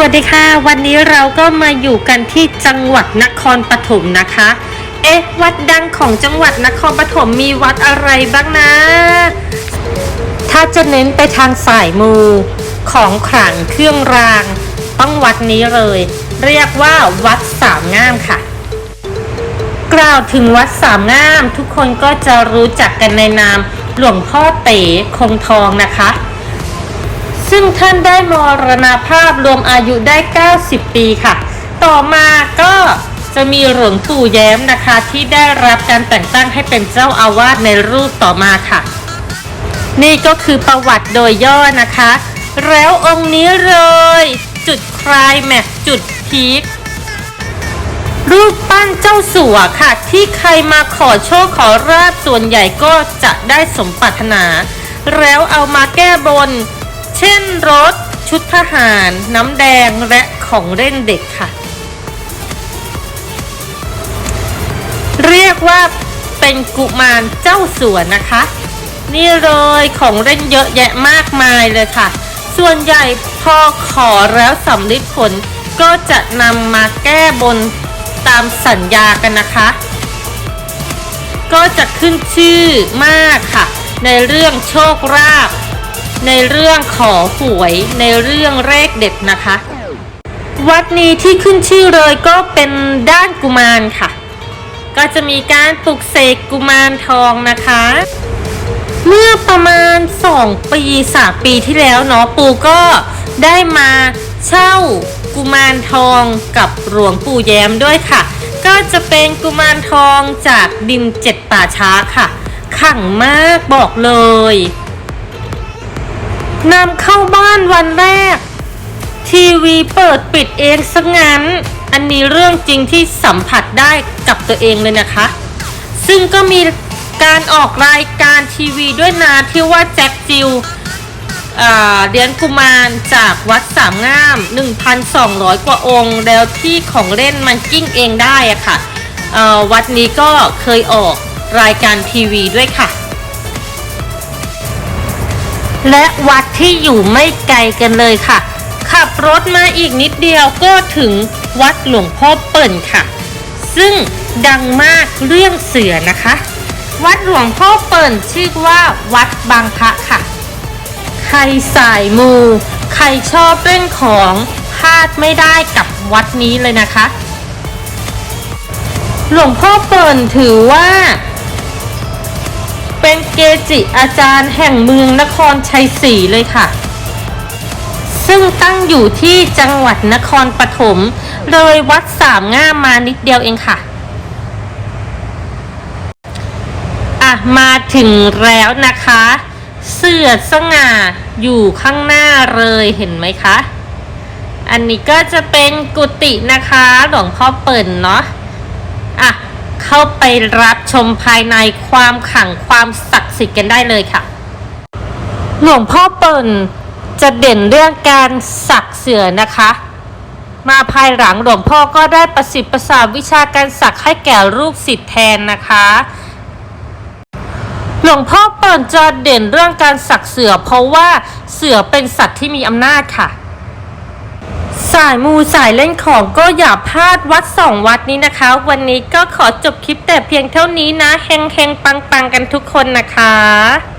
วัสดีค่ะ วันนี้เราก็มาอยู่กันที่จังหวัดนครปฐมนะคะ เอ๊ะ วัดดังของจังหวัดนครปฐมมีวัดอะไรบ้างนะ ถ้าจะเน้นไปทางสายมูของขลังเครื่องราง ต้องวัดนี้เลย เรียกว่าวัดสามงามค่ะ กล่าวถึงวัดสามงาม ทุกคนก็จะรู้จักกันในนามหลวงพ่อเต๋คงทองนะคะ ซึ่งท่านได้มรณภาพรวมอายุได้ 90 ปีค่ะ ต่อมาก็จะมีหลวงปู่แย้มนะคะที่ได้รับการแต่งตั้งให้เป็นเจ้าอาวาสในรูปต่อมาค่ะ นี่ก็คือประวัติโดยย่อนะคะ แล้วองค์นี้เลย จุดคลายแม็กจุดพีครูปปั้นเจ้าสัวค่ะ ที่ใครมาขอโชคขอราบส่วนใหญ่ก็จะได้สมปรารถนา แล้วเอามาแก้บน เช่นรถ ชุดทหาร น้ำแดงและของเล่นเด็กค่ะ เรียกว่าเป็นกุมารเจ้าสัวนะคะ นี่เลยของเล่นเยอะแยะมากมายเลยค่ะ ส่วนใหญ่พอขอแล้วสำลิดผลก็จะนำมาแก้บนตามสัญญากันนะคะ ก็จะขึ้นชื่อมากค่ะ ในเรื่องโชคลาภ ในเรื่องขอหวยในเรื่องเลขเด็ดนะคะ วัดนี้ที่ขึ้นชื่อเลยก็เป็นด้านกุมารค่ะ ก็จะมีการปลุกเสกกุมารทองนะคะ เมื่อประมาณ 2 ปี3ปีที่แล้วเนาะปูก็ได้มาเช่ากุมารทองกับหลวงปู่แย้มด้วยค่ะ ก็จะเป็นกุมารทองจากดินเจ็ดป่าช้าค่ะขังมากบอกเลย นำเข้าบ้านวันแรก ทีวีเปิดปิดเองซะงั้น อันนี้เรื่องจริงที่สัมผัสได้กับตัวเองเลยนะคะ ซึ่งก็มีการออกรายการทีวีด้วยนะที่ว่าแจ็คจิวอ่าเลี้ยงกุมารจากวัดสามงาม 1,200 กว่าองค์ แล้วที่ของเล่นมันกิ้งเองได้อะค่ะเอ่อวัดนี้ก็เคยออกรายการทีวีด้วยค่ะ และวัดที่อยู่ไม่ไกลกันเลยค่ะ ขับรถมาอีกนิดเดียวก็ถึงวัดหลวงพ่อเปิ่นค่ะ ซึ่งดังมากเรื่องเสือนะคะ วัดหลวงพ่อเปิ่นชื่อว่าวัดบางพระค่ะ ใครสายมู ใครชอบเล่นของพลาดไม่ได้กับวัดนี้เลยนะคะ หลวงพ่อเปิ่นถือว่า เป็นเกจิอาจารย์แห่งเมืองนครชัยศรีเลยค่ะ ซึ่งตั้งอยู่ที่จังหวัดนครปฐมเลยวัดสามง่ามมานิดเดียวเองค่ะอะ มาถึงแล้วนะคะ เสือสง่าอยู่ข้างหน้าเลยเห็นไหมคะอันนี้ก็จะเป็นกุฏินะคะ หลวงพ่อเปิ่นเนาะอะ เข้าไปรับชมภายในความขังความศักดิ์สิทธิ์กันได้เลยค่ะ หลวงพ่อเปิ่นจะเด่นเรื่องการสักเสือนะคะ มาภายหลังหลวงพ่อก็ได้ประสิทธิ์ประสาวิชาการสักให้แก่ลูกศิษย์แทนนะคะ หลวงพ่อเปิ่นจะเด่นเรื่องการสักเสือ เพราะว่าเสือเป็นสัตว์ที่มีอำนาจค่ะ สายมูสายเล่นของก็อย่าพลาดวัดสองวัดนี้นะคะ วันนี้ก็ขอจบคลิปแต่เพียงเท่านี้นะเฮงเฮงปังปังกันทุกคนนะคะ